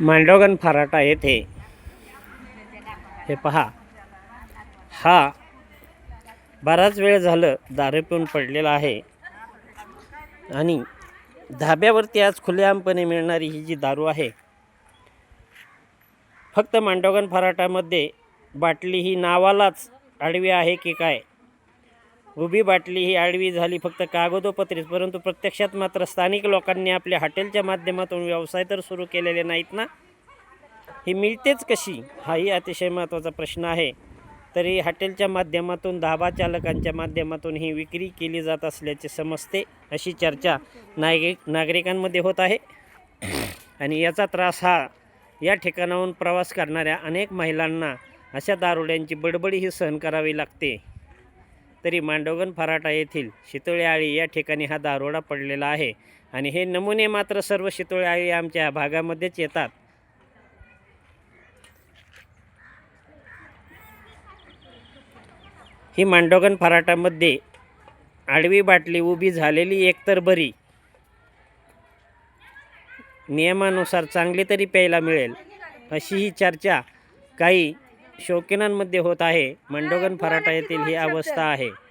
मांडोगन फराटा येथे. हे पहा. हा बराच वेळ झालं दारू पिऊन पडलेला आहे. आणि धाब्यावरती आज खुलेआमपणे मिळणारी ही जी दारू आहे फक्त मांडोगन फराटामध्ये बाटली ही नावालाच आडवी आहे की काय? उभी बाटली ही आडवी झाली फक्त कागदोपत्रीच परंतु प्रत्यक्षात मात्र स्थानिक लोकांनी आपल्या हॉटेलच्या माध्यमातून व्यवसाय तर सुरू केलेले नाहीत ना? ही मिळतेच कशी? हाही अतिशय महत्त्वाचा प्रश्न आहे. तरी हॉटेलच्या माध्यमातून धाबा चालकांच्या माध्यमातून ही विक्री केली जात असल्याचे समजते अशी चर्चा नागरिक नागरिकांमध्ये होत आहे. आणि याचा त्रास हा या ठिकाणाहून प्रवास करणाऱ्या अनेक महिलांना अशा दारुड्यांची बडबडी ही सहन करावी लागते. तरी मांडोगन फराटा येथील शितोळेआळी या ठिकाणी हा दारोडा पडलेला आहे. आणि हे नमुने मात्र सर्व शितोळेआळी आमच्या भागामध्येच येतात. ही मांडोगन फराटामध्ये आडवी बाटली उभी झालेली एकतर बरी. नियमानुसार चांगली तरी प्यायला मिळेल. अशी ही चर्चा काही शौकीनांमध्ये होत आहे. मंडोगन फराटा येथील ही अवस्था आहे.